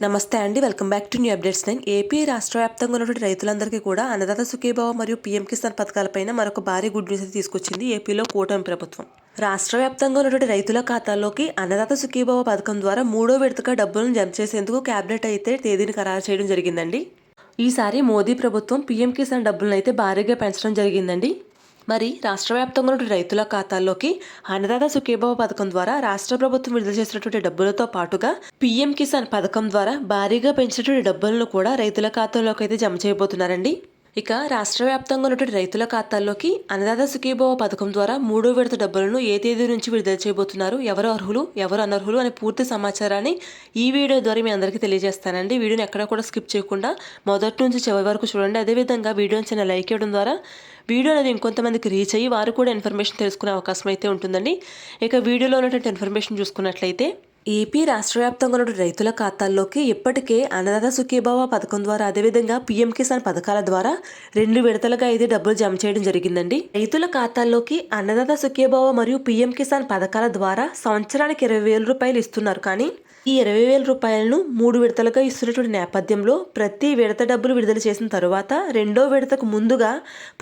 నమస్తే అండి welcome back to new updates nine AP రాష్ట్ర వ్యాప్తంగా ఉన్నటువంటి రైతులందరికీ కూడా అన్నదాత సుఖీభావ మరియు పీఎం కిసాన్ పథకాలపైన మరొక భారీ గుడ్ న్యూస్ అయితే తీసుకొచ్చింది ఏపీలో కూటమి ప్రభుత్వం. రాష్ట్ర వ్యాప్తంగా ఉన్నటువంటి రైతుల ఖాతాల్లోకి అన్నదాత సుఖీభావ పథకం ద్వారా మూడో విడతగా డబ్బులను జమ చేసేందుకు క్యాబినెట్ అయితే తేదీని ఖరారు చేయడం జరిగిందండి. ఈసారి మోదీ ప్రభుత్వం పీఎం కిసాన్ డబ్బులను అయితే భారీగా పెంచడం జరిగిందండి. మరి రాష్ట్ర వ్యాప్తంగా ఉన్న రైతుల ఖాతాల్లోకి అన్నదాత సుఖీభావ పథకం ద్వారా రాష్ట్ర ప్రభుత్వం విడుదల చేసినటువంటి డబ్బులతో పాటుగా పీఎం కిసాన్ పథకం ద్వారా భారీగా పెంచినటువంటి డబ్బులను కూడా రైతుల ఖాతాల్లోకి అయితే జమ చేయబోతున్నారండి. ఇక రాష్ట్ర వ్యాప్తంగా ఉన్నటువంటి రైతుల ఖాతాల్లోకి అన్నదాత సుఖీభావ పథకం ద్వారా మూడో విడత డబ్బులను ఏ తేదీ నుంచి విడుదల చేయబోతున్నారు? ఎవరు అర్హులు? ఎవరు అనర్హులు? అనే పూర్తి సమాచారాన్ని ఈ వీడియో ద్వారా మీ అందరికీ తెలియజేస్తానండి. వీడియోని ఎక్కడ కూడా స్కిప్ చేయకుండా మొదటి నుంచి చివరి వరకు చూడండి. అదేవిధంగా వీడియోని చిన్న లైక్ ఇవ్వడం ద్వారా వీడియో అనేది ఇంకొంతమందికి రీచ్ అయ్యి వారు కూడా ఇన్ఫర్మేషన్ తెలుసుకునే అవకాశం అయితే ఉంటుందండి. ఇక వీడియోలో ఉన్నటువంటి ఇన్ఫర్మేషన్ చూసుకున్నట్లయితే ఏపీ రాష్ట్ర వ్యాప్తంగా ఉన్న రైతుల ఖాతాల్లోకి ఇప్పటికే అన్నదాత సుఖీభావ పథకం ద్వారా అదేవిధంగా పీఎం కిసాన్ పథకాల ద్వారా రెండు విడతలుగా అయితే డబ్బులు జమ చేయడం జరిగిందండి. రైతుల ఖాతాల్లోకి అన్నదాత సుఖీభావ మరియు పీఎం కిసాన్ పథకాల ద్వారా సంవత్సరానికి ఇరవై వేల రూపాయలు ఇస్తున్నారు కానీ ఈ ఇరవై వేల రూపాయలను మూడు విడతలుగా ఇస్తున్నటువంటి నేపథ్యంలో ప్రతి విడత డబ్బులు విడుదల చేసిన తరువాత రెండో విడతకు ముందుగా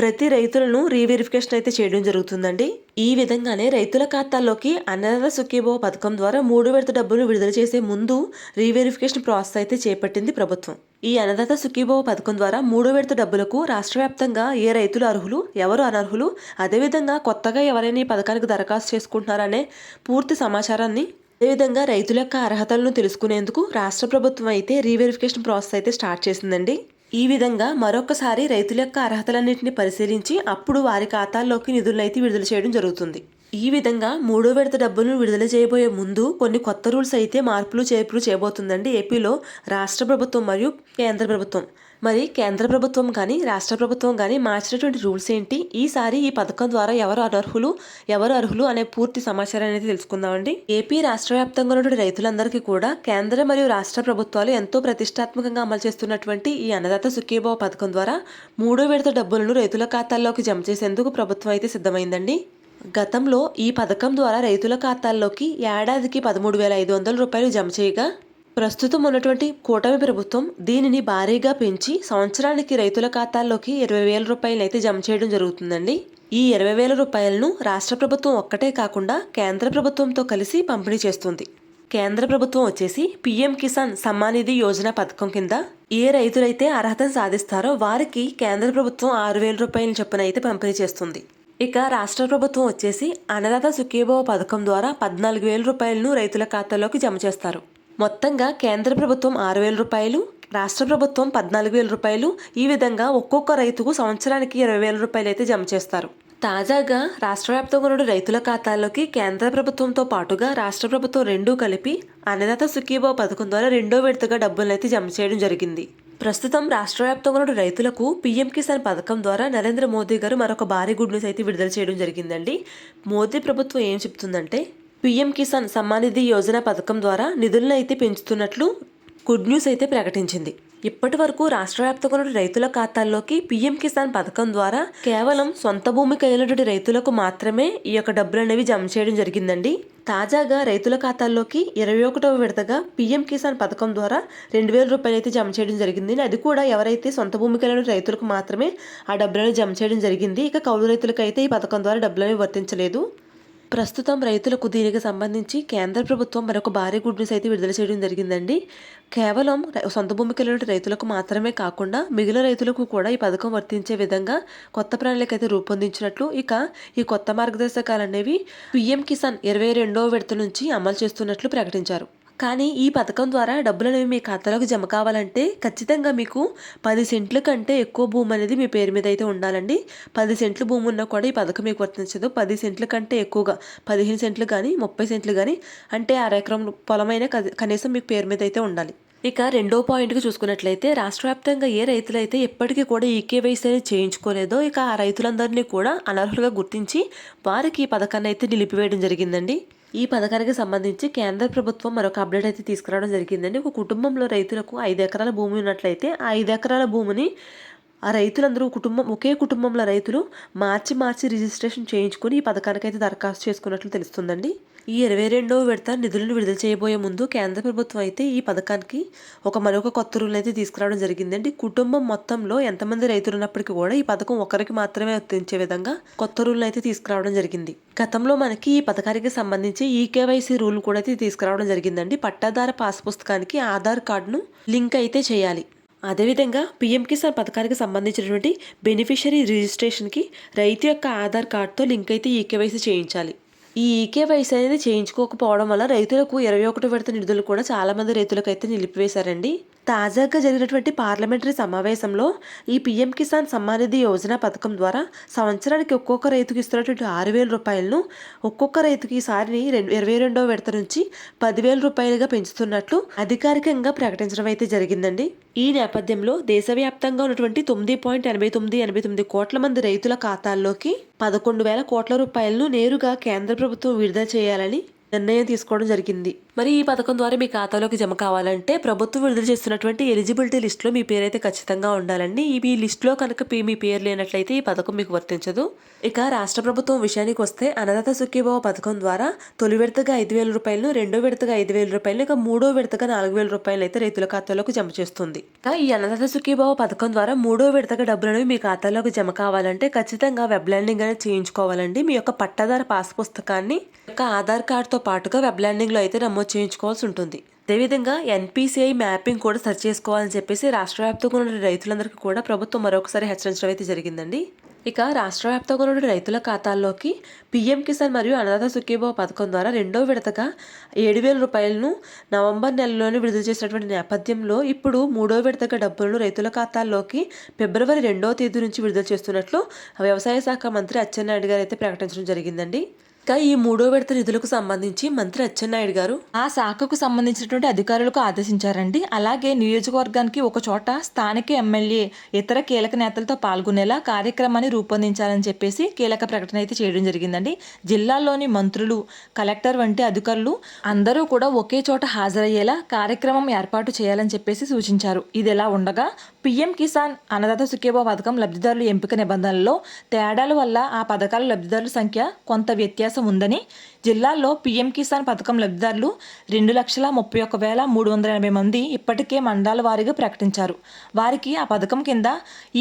ప్రతి రైతులను రీవెరిఫికేషన్ అయితే చేయడం జరుగుతుందండి. ఈ విధంగానే రైతుల ఖాతాల్లోకి అన్నదాత సుఖీభవ పథకం ద్వారా మూడు విడత డబ్బులు విడుదల చేసే ముందు రీవెరిఫికేషన్ ప్రాసెస్ అయితే చేపట్టింది ప్రభుత్వం. ఈ అన్నదాత సుఖీభవ పథకం ద్వారా మూడో విడత డబ్బులకు రాష్ట్ర వ్యాప్తంగా ఏ రైతులు అర్హులు ఎవరు అనర్హులు అదేవిధంగా కొత్తగా ఎవరైనా ఈ పథకానికి దరఖాస్తు చేసుకుంటున్నారనే పూర్తి సమాచారాన్ని అదేవిధంగా రైతుల యొక్క అర్హతలను తెలుసుకునేందుకు రాష్ట్ర ప్రభుత్వం అయితే రీవెరిఫికేషన్ ప్రాసెస్ అయితే స్టార్ట్ చేసిందండి. ఈ విధంగా మరొకసారి రైతుల యొక్క అర్హతలన్నింటినీ పరిశీలించి అప్పుడు వారి ఖాతాల్లోకి నిధులను అయితే విడుదల చేయడం జరుగుతుంది. ఈ విధంగా మూడో విడత డబ్బులను విడుదల చేయబోయే ముందు కొన్ని కొత్త రూల్స్ అయితే మార్పులు చేర్పులు చేయబోతుందండి ఏపీలో రాష్ట్ర ప్రభుత్వం మరియు కేంద్ర ప్రభుత్వం. మరి కేంద్ర ప్రభుత్వం కానీ రాష్ట్ర ప్రభుత్వం కానీ మార్చినటువంటి రూల్స్ ఏంటి? ఈసారి ఈ పథకం ద్వారా ఎవరు అనర్హులు ఎవరు అర్హులు అనే పూర్తి సమాచారం అనేది తెలుసుకుందామండి. ఏపీ రాష్ట్ర వ్యాప్తంగా ఉన్నటువంటి రైతులందరికీ కూడా కేంద్ర మరియు రాష్ట్ర ప్రభుత్వాలు ఎంతో ప్రతిష్టాత్మకంగా అమలు చేస్తున్నటువంటి ఈ అన్నదాత సుఖీభావ పథకం ద్వారా మూడో విడత డబ్బులను రైతుల ఖాతాల్లోకి జమ చేసేందుకు ప్రభుత్వం అయితే సిద్ధమైందండి. గతంలో ఈ పథకం ద్వారా రైతుల ఖాతాల్లోకి ఏడాదికి పదమూడు వేల ఐదు వందల రూపాయలు జమ చేయగా ప్రస్తుతం ఉన్నటువంటి కూటమి ప్రభుత్వం దీనిని భారీగా పెంచి సంవత్సరానికి రైతుల ఖాతాల్లోకి ఇరవై వేల రూపాయలు అయితే జమ చేయడం జరుగుతుందండి. ఈ ఇరవై వేల రూపాయలను రాష్ట్ర ప్రభుత్వం ఒక్కటే కాకుండా కేంద్ర ప్రభుత్వంతో కలిసి పంపిణీ చేస్తుంది. కేంద్ర ప్రభుత్వం వచ్చేసి పీఎం కిసాన్ సమ్మానిధి యోజన పథకం కింద ఏ రైతులైతే అర్హతను సాధిస్తారో వారికి కేంద్ర ప్రభుత్వం ఆరు వేల రూపాయల చొప్పున అయితే పంపిణీ చేస్తుంది. ఇక రాష్ట్ర ప్రభుత్వం వచ్చేసి అన్నదాత సుఖీభవ పథకం ద్వారా పద్నాలుగు వేల రూపాయలను రైతుల ఖాతాలోకి జమ చేస్తారు. మొత్తంగా కేంద్ర ప్రభుత్వం ఆరు వేల రూపాయలు రాష్ట్ర ప్రభుత్వం పద్నాలుగు వేల రూపాయలు ఈ విధంగా ఒక్కొక్క రైతుకు సంవత్సరానికి ఇరవై వేల రూపాయలు అయితే జమ చేస్తారు. తాజాగా రాష్ట్ర వ్యాప్తంగా ఉన్న రైతుల ఖాతాల్లోకి కేంద్ర ప్రభుత్వంతో పాటుగా రాష్ట్ర ప్రభుత్వం రెండూ కలిపి అన్నదాత సుఖీభావ పథకం ద్వారా రెండో విడతగా డబ్బులను అయితే జమ చేయడం జరిగింది. ప్రస్తుతం రాష్ట్ర వ్యాప్తంగా ఉన్న రైతులకు పీఎం కిసాన్ పథకం ద్వారా నరేంద్ర మోదీ గారు మరొక భారీ గుడ్ న్యూస్ అయితే విడుదల చేయడం జరిగిందండి. మోదీ ప్రభుత్వం ఏం చెప్తుందంటే పీఎం కిసాన్ సమ్మానిధి యోజన పథకం ద్వారా నిధులను అయితే పెంచుతున్నట్లు గుడ్ న్యూస్ అయితే ప్రకటించింది. ఇప్పటి వరకు రాష్ట్ర వ్యాప్తంగా ఉన్న రైతుల ఖాతాల్లోకి పీఎం కిసాన్ పథకం ద్వారా కేవలం సొంత భూమి కలిగినటువంటి రైతులకు మాత్రమే ఈ యొక్క డబ్బులు అనేవి జమ చేయడం జరిగిందండి. తాజాగా రైతుల ఖాతాల్లోకి ఇరవై ఒకటవ విడతగా పీఎం కిసాన్ పథకం ద్వారా రెండు వేల రూపాయలు అయితే జమ చేయడం జరిగింది. అది కూడా ఎవరైతే సొంత భూమి కలిగిన రైతులకు మాత్రమే ఆ డబ్బులను జమ చేయడం జరిగింది. ఇక కౌలు రైతులకు అయితే ఈ పథకం ద్వారా డబ్బులు వర్తించలేదు. ప్రస్తుతం రైతులకు దీనికి సంబంధించి కేంద్ర ప్రభుత్వం మరొక భారీ గుడ్ న్యూస్ అయితే విడుదల చేయడం జరిగిందండి. కేవలం సొంత భూమికి వెళ్ళిన రైతులకు మాత్రమే కాకుండా మిగిలిన రైతులకు కూడా ఈ పథకం వర్తించే విధంగా కొత్త ప్రణాళిక అయితే రూపొందించినట్లు ఇక ఈ కొత్త మార్గదర్శకాలు అనేవి పిఎం కిసాన్ ఇరవై రెండవ విడత నుంచి అమలు చేస్తున్నట్లు ప్రకటించారు. కానీ ఈ పథకం ద్వారా డబ్బులు అనేవి మీ ఖాతాలోకి జమ కావాలంటే ఖచ్చితంగా మీకు పది సెంట్ల కంటే ఎక్కువ భూమి అనేది మీ పేరు మీద అయితే ఉండాలండి. పది సెంట్ల భూమి ఉన్నా కూడా ఈ పథకం మీకు వర్తించదు. పది సెంట్ల కంటే ఎక్కువగా పదిహేను సెంట్లు కానీ ముప్పై సెంట్లు కానీ అంటే అరెకరం పొలమైన కనీసం మీకు పేరు మీద అయితే ఉండాలి. ఇక రెండో పాయింట్కి చూసుకున్నట్లయితే రాష్ట్ర వ్యాప్తంగా ఏ రైతులైతే ఎప్పటికీ కూడా ఈ కేవైసీ అనేది చేయించుకోలేదో ఇక ఆ రైతులందరినీ కూడా అనర్హులుగా గుర్తించి వారికి ఈ పథకాన్ని అయితే నిలిపివేయడం జరిగిందండి. ఈ పథకానికి సంబంధించి కేంద్ర ప్రభుత్వం మరొక అప్డేట్ అయితే తీసుకురావడం జరిగిందండి. ఒక కుటుంబంలో రైతులకు ఐదు ఎకరాల భూమి ఉన్నట్లయితే ఆ ఐదు ఎకరాల భూమిని ఆ రైతులందరూ కుటుంబం ఒకే కుటుంబంలో రైతులు మార్చి మార్చి రిజిస్ట్రేషన్ చేయించుకొని ఈ పథకానికైతే దరఖాస్తు చేసుకున్నట్లు తెలుస్తుందండి. ఈ ఇరవై రెండవ విడత నిధులను విడుదల చేయబోయే ముందు కేంద్ర ప్రభుత్వం అయితే ఈ పథకానికి ఒక మరొక కొత్త రూల్ అయితే తీసుకురావడం జరిగిందండి. కుటుంబం మొత్తంలో ఎంతమంది రైతులు ఉన్నప్పటికీ కూడా ఈ పథకం ఒకరికి మాత్రమే వర్తించే విధంగా కొత్త రూల్ అయితే తీసుకురావడం జరిగింది. గతంలో మనకి ఈ పథకానికి సంబంధించి ఈకేవైసీ రూల్ కూడా అయితే తీసుకురావడం జరిగిందండి. పట్టాదార పాస్ పుస్తకానికి ఆధార్ కార్డును లింక్ అయితే చేయాలి. అదేవిధంగా పీఎం కిసాన్ పథకానికి సంబంధించినటువంటి బెనిఫిషరీ రిజిస్ట్రేషన్కి రైతు యొక్క ఆధార్ కార్డుతో లింక్ అయితే ఈకేవైసీ చేయించాలి. ఈ ఈకేవైసీ అనేది చేయించుకోకపోవడం వల్ల రైతులకు ఇరవై ఒకటి విడత నిధులు కూడా చాలామంది రైతులకు అయితే నిలిపివేశారండి. తాజాగా జరిగినటువంటి పార్లమెంటరీ సమావేశంలో ఈ పీఎం కిసాన్ సమ్మానిధి యోజన పథకం ద్వారా సంవత్సరానికి ఒక్కొక్క రైతుకి ఇస్తున్నటువంటి ఆరు వేల రూపాయలను ఒక్కొక్క రైతుకి ఈసారి రెండు ఇరవై రెండవ విడత నుంచి పదివేల రూపాయలుగా పెంచుతున్నట్లు అధికారికంగా ప్రకటించడం అయితే జరిగిందండి. ఈ నేపథ్యంలో దేశవ్యాప్తంగా ఉన్నటువంటి తొమ్మిది పాయింట్ ఎనభై తొమ్మిది ఎనభై తొమ్మిది కోట్ల మంది రైతుల ఖాతాల్లోకి పదకొండు వేల కోట్ల రూపాయలను నేరుగా కేంద్ర ప్రభుత్వం విడుదల చేయాలని నిర్ణయం తీసుకోవడం జరిగింది. మరి ఈ పథకం ద్వారా మీ ఖాతాలోకి జమ కావాలంటే ప్రభుత్వం విడుదల చేస్తున్నటువంటి ఎలిజిబిలిటీ లిస్టులో మీ పేరైతే ఖచ్చితంగా ఉండాలండి. ఈ లిస్టులో కనుక పే- మీ పేరు లేనట్లయితే ఈ పథకం మీకు వర్తించదు. ఇక రాష్ట్ర ప్రభుత్వం విషయానికి వస్తే అన్నదాత సుఖీభావ పథకం ద్వారా తొలి విడతగా ఐదు వేల రూపాయలను రెండో విడతగా ఐదు వేల రూపాయలు ఇక మూడో విడతగా నాలుగు వేల రూపాయలు అయితే రైతుల ఖాతాలోకి జమ చేస్తుంది. ఇక ఈ అన్నదాత సుఖీభావ పథకం ద్వారా మూడో విడతగా డబ్బులను మీ ఖాతాలోకి జమ కావాలంటే ఖచ్చితంగా వెబ్ ల్యాండింగ్ అనేది చేయించుకోవాలండి. మీ యొక్క పట్టాదార పాస్ పుస్తకాన్ని యొక్క ఆధార్ కార్డుతో పాటుగా వెబ్ ల్యాండింగ్లో అయితే నమోదు చేయించుకోవాల్సి ఉంటుంది. అదేవిధంగా ఎన్పిసిఐ మ్యాపింగ్ కూడా సెర్చ్ చేసుకోవాలని చెప్పేసి రాష్ట్ర వ్యాప్తంగా ఉన్న రైతులందరికీ కూడా ప్రభుత్వం మరొకసారి హెచ్చరించడం అయితే జరిగిందండి. ఇక రాష్ట్ర వ్యాప్తంగా ఉన్న రైతుల ఖాతాల్లోకి పీఎం కిసాన్ మరియు అన్నదాత సుఖీభావ పథకం ద్వారా రెండో విడతగా ఏడు వేల రూపాయలను నవంబర్ నెలలోనే విడుదల చేసినటువంటి నేపథ్యంలో ఇప్పుడు మూడో విడతగా డబ్బులను రైతుల ఖాతాల్లోకి ఫిబ్రవరి రెండో తేదీ నుంచి విడుదల చేస్తున్నట్లు వ్యవసాయ శాఖ మంత్రి అచ్చెన్నాయుడు గారు అయితే ప్రకటించడం జరిగిందండి. ఇక ఈ మూడో విడత నిధులకు సంబంధించి మంత్రి అచ్చెన్నాయుడు గారు ఆ శాఖకు సంబంధించినటువంటి అధికారులకు ఆదేశించారండి. అలాగే నియోజకవర్గానికి ఒక చోట స్థానిక ఎమ్మెల్యే ఇతర కీలక నేతలతో పాల్గొనేలా కార్యక్రమాన్ని రూపొందించాలని చెప్పేసి కీలక ప్రకటన అయితే చేయడం జరిగిందండి. జిల్లాల్లోని మంత్రులు కలెక్టర్ వంటి అధికారులు అందరూ కూడా ఒకే చోట హాజరయ్యేలా కార్యక్రమం ఏర్పాటు చేయాలని చెప్పేసి సూచించారు. ఇది ఎలా ఉండగా పీఎం కిసాన్ అన్నదాత సుఖేబో పథకం లబ్ధిదారుల ఎంపిక నిబంధనల్లో తేడాల వల్ల ఆ పథకాల లబ్ధిదారుల సంఖ్య కొంత వ్యత్యాసం ఉందని జిల్లాల్లో పీఎం కిసాన్ పథకం లబ్ధిదారులు రెండు లక్షల ముప్పై ఒక్క వేల మూడు వందల ఎనభై మంది ఇప్పటికే మండల వారీగా ప్రకటించారు. వారికి ఆ పథకం కింద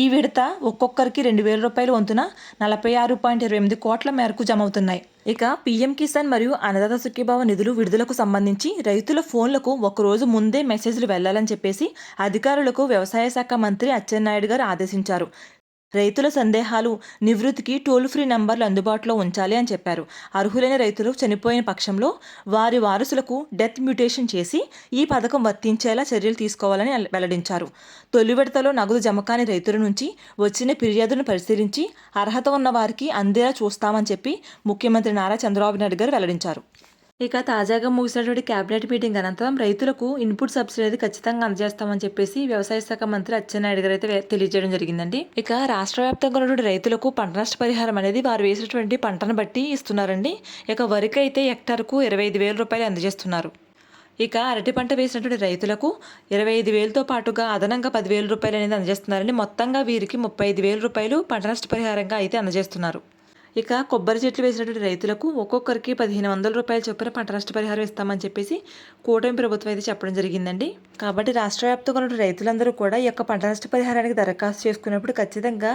ఈ విడత ఒక్కొక్కరికి రెండు వేల రూపాయల వంతున నలభై ఆరు పాయింట్ ఇరవై ఎనిమిది కోట్ల మేరకు జమ అవుతున్నాయి. ఇక పీఎం కిసాన్ మరియు అన్నదాత సుఖీభావ నిధులు విడుదలకు సంబంధించి రైతుల ఫోన్లకు ఒకరోజు ముందే మెసేజ్లు వెళ్ళాలని చెప్పేసి అధికారులకు వ్యవసాయ శాఖ మంత్రి అచ్చెన్నాయుడు గారు ఆదేశించారు. రైతుల సందేహాలు నివృత్తికి టోల్ ఫ్రీ నంబర్లు అందుబాటులో ఉంచాలి అని చెప్పారు. అర్హులైన రైతులు చనిపోయిన పక్షంలో వారి వారసులకు డెత్ మ్యూటేషన్ చేసి ఈ పథకం వర్తించేలా చర్యలు తీసుకోవాలని వెల్లడించారు. తొలి విడతలో నగదు జమ కాని రైతుల నుంచి వచ్చిన ఫిర్యాదును పరిశీలించి అర్హత ఉన్న వారికి అందేలా చూస్తామని చెప్పి ముఖ్యమంత్రి నారా చంద్రబాబు నాయుడు గారు వెల్లడించారు. ఇక తాజాగా ముగిసినటువంటి కేబినెట్ మీటింగ్ అనంతరం రైతులకు ఇన్పుట్ సబ్సిడీ అనేది ఖచ్చితంగా అందజేస్తామని చెప్పేసి వ్యవసాయ శాఖ మంత్రి అచ్చెన్నాయుడు గారు అయితే తెలియజేయడం జరిగిందండి. ఇక రాష్ట్ర వ్యాప్తంగా ఉన్నటువంటి రైతులకు పంట నష్ట పరిహారం అనేది వారు వేసినటువంటి పంటను బట్టి ఇస్తున్నారండి. ఇక వరికి అయితే హెక్టార్కు ఇరవై ఐదు వేల రూపాయలు అందజేస్తున్నారు. ఇక అరటి పంట వేసినటువంటి రైతులకు ఇరవై ఐదు వేలతో పాటుగా అదనంగా పదివేల రూపాయలు అనేది అందజేస్తున్నారండి. మొత్తంగా వీరికి ముప్పై ఐదు వేల రూపాయలు పంట నష్ట పరిహారంగా అయితే అందజేస్తున్నారు. ఇక కొబ్బరి చెట్లు వేసినటువంటి రైతులకు ఒక్కొక్కరికి పదిహేను వందల రూపాయల చొప్పున పంట నష్ట పరిహారం ఇస్తామని చెప్పేసి కూటమి ప్రభుత్వం అయితే చెప్పడం జరిగిందండి. కాబట్టి రాష్ట్ర వ్యాప్తంగా ఉన్న రైతులందరూ కూడా ఈ యొక్క పంట నష్ట పరిహారానికి దరఖాస్తు చేసుకున్నప్పుడు ఖచ్చితంగా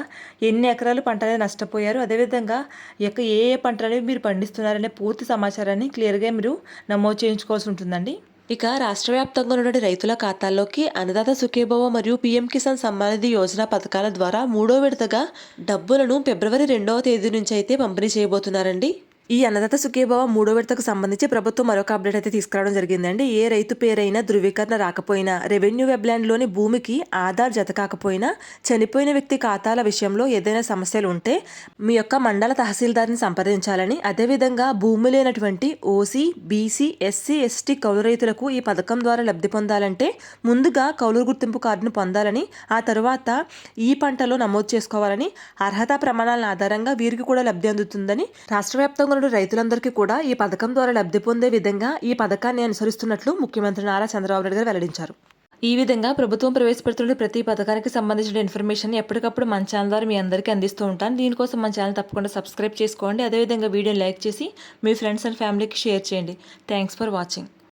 ఎన్ని ఎకరాలు పంట అనేది నష్టపోయారు అదేవిధంగా ఈ యొక్క ఏ ఏ పంటలు మీరు పండిస్తున్నారనే పూర్తి సమాచారాన్ని క్లియర్గా మీరు నమోదు చేయించుకోవాల్సి ఉంటుందండి. ఇక రాష్ట్ర వ్యాప్తంగా ఉన్నటువంటి రైతుల ఖాతాల్లోకి అన్నదాత సుఖేభవ మరియు పీఎం కిసాన్ సమ్మానిధి యోజన పథకాల ద్వారా మూడో విడతగా డబ్బులను ఫిబ్రవరి రెండవ తేదీ నుంచి అయితే పంపిణీ చేయబోతున్నారండి. ఈ అన్నదాత సుఖీభవ మూడో విడతకు సంబంధించి ప్రభుత్వం మరొక అప్డేట్ అయితే తీసుకురావడం జరిగిందండి. ఏ రైతు పేరైనా ధృవీకరణ రాకపోయినా రెవెన్యూ వెబ్లాండ్లోని భూమికి ఆధార్ జత కాకపోయినా చనిపోయిన వ్యక్తి ఖాతాల విషయంలో ఏదైనా సమస్యలు ఉంటే మీ యొక్క మండల తహసీల్దార్ని సంప్రదించాలని అదేవిధంగా భూమి లేనటువంటి ఓసీ బీసీ ఎస్సీ ఎస్టీ కౌలు రైతులకు ఈ పథకం ద్వారా లబ్ధి పొందాలంటే ముందుగా కౌలు గుర్తింపు కార్డును పొందాలని ఆ తరువాత ఈ పంటలో నమోదు చేసుకోవాలని అర్హత ప్రమాణాల ఆధారంగా వీరికి కూడా లబ్ధి అందుతుందని రాష్ట్ర వ్యాప్తంగా ఉన్న రైతులందరికీ కూడా ఈ పథకం ద్వారా లబ్ధి పొందే విధంగా ఈ పథకాన్ని అనుసరిస్తున్నట్లు ముఖ్యమంత్రి నారా చంద్రబాబు నాయుడు గారు వెల్లడించారు. ఈ విధంగా ప్రభుత్వం ప్రవేశపెడుతున్న ప్రతి పథకానికి సంబంధించిన ఇన్ఫర్మేషన్ ఎప్పటికప్పుడు మన ఛానల్ ద్వారా మీ అందరికీ అందిస్తూ ఉంటాను. దీనికోసం మన ఛానల్ తప్పకుండా సబ్స్క్రైబ్ చేసుకోండి. అదేవిధంగా వీడియోని లైక్ చేసి మీ ఫ్రెండ్స్ అండ్ ఫ్యామిలీకి షేర్ చేయండి. Thanks for watching.